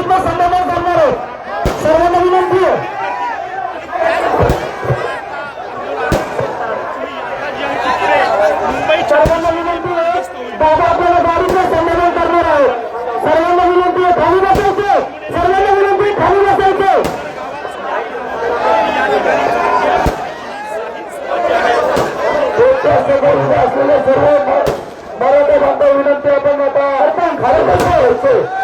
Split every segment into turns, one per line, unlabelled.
सुद्धा संमेलन करणार आहे. सर्वांना विनंती आहे. सर्वांना विनंती आहे. दादा आपल्याला गाडीतलं संमेलन करणार आहे. सर्वांना विनंती आहे खाली सर्वांना विनंती आहे खाली असलेले सर्व मराठा बांधव विनंती आपण आता खाली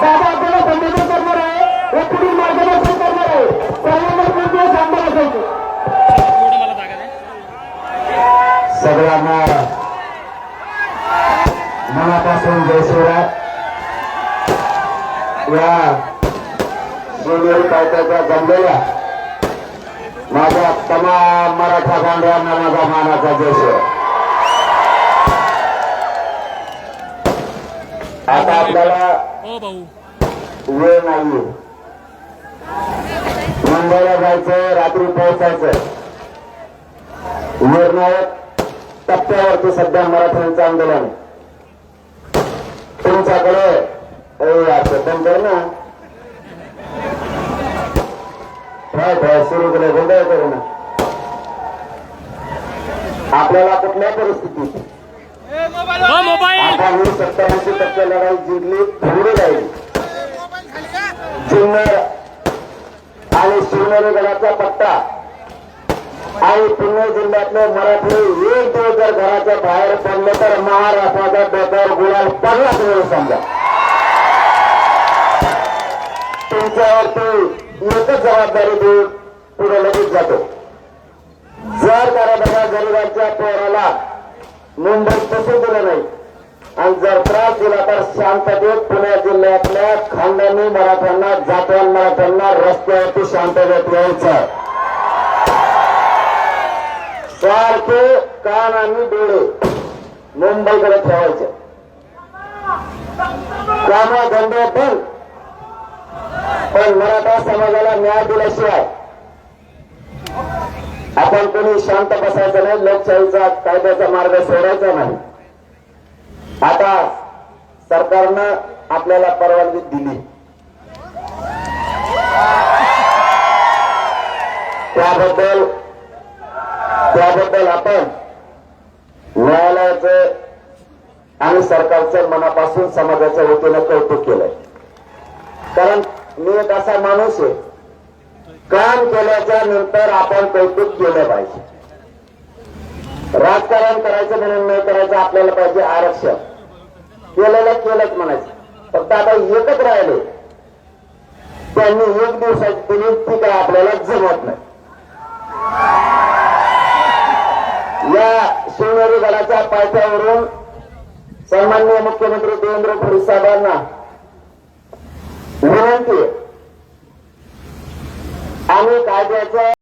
बाबा आपल्याला संमेलन करणार आहे. व पुढील मार्गदर्शन करणार आहे. सर्वांना विनंती आहे शांत बसायचं सगळ्यांना मनापासून जय शिवराय. या शिवनेरी पायथ्याच्या जमलेल्या माझ्या तमाम मराठा बांधवांना माझा मानाचा जय शिवराय. आता आपल्याला
हो भाऊ.
वेळ नाहीये मुंबईला जायचं रात्री पोहोचायचं निर्णायक टप्प्यावरती सध्या मराठ्यांचं आंदोलन. तुमच्याकडे पण कर ना. सुरू केलं गोंधळ करू ना आपल्याला कुठल्या परिस्थितीत?
हो मोबाईल.
आपण ही सत्तर ऐंशी टक्के लढाई जिंकली पुढे राहिली जुन्नर आणि शिवनेरी गडाचा पट्टा. आणि पुणे जिल्ह्यातले मराठी एक दिवस जर घराच्या बाहेर पडले तर महाराष्ट्राच्या डोक्यावर गुलाल पडलाच वेळ समजा. तुमच्यावरती एकच जबाबदारी देऊन पुढे लगेच जातो. जर करा बघा गरिबांच्या पोराला मुंबईत तसं दिलं नाही आणि जर त्रास दिला तर शांततेत पुणे जिल्ह्यातल्या खानदानी मराठ्यांना जातवान मराठ्यांना रस्त्यावरती शांततेत यायचं. सारखे कान आणि डोळे मुंबईकडे ठेवायचे. कामाधंदे बंद. पण मराठा समाजाला न्याय दिल्याशिवाय आपण कोणी शांत बसायचं नाही लोकशाहीचा कायद्याचा मार्ग सोडायचा नाही. आता सरकारनं आपल्याला परवानगी दिली. त्याबद्दल त्याबद्दल आपण न्यायालयाचं आणि सरकारचं मनापासून समाजाच्या वतीनं कौतुक केलंय. कारण मी एक असा माणूस आहे काम केल्याच्यानंतर आपण कौतुक केलं पाहिजे. राजकारण करायचं म्हणून नाही करायचं आपल्याला पाहिजे आरक्षण. केलेलं केलंच म्हणायचं. फक्त आता एकच राहिले. त्यांनी एक दिवसाची दिली ती काय आपल्याला जमत नाही. या शिवनेरी दलाच्या पायथ्यावरून सन्माननीय मुख्यमंत्री देवेंद्र फडणवीस साहेबांना विनंती आहे. आम्ही कायद्याचं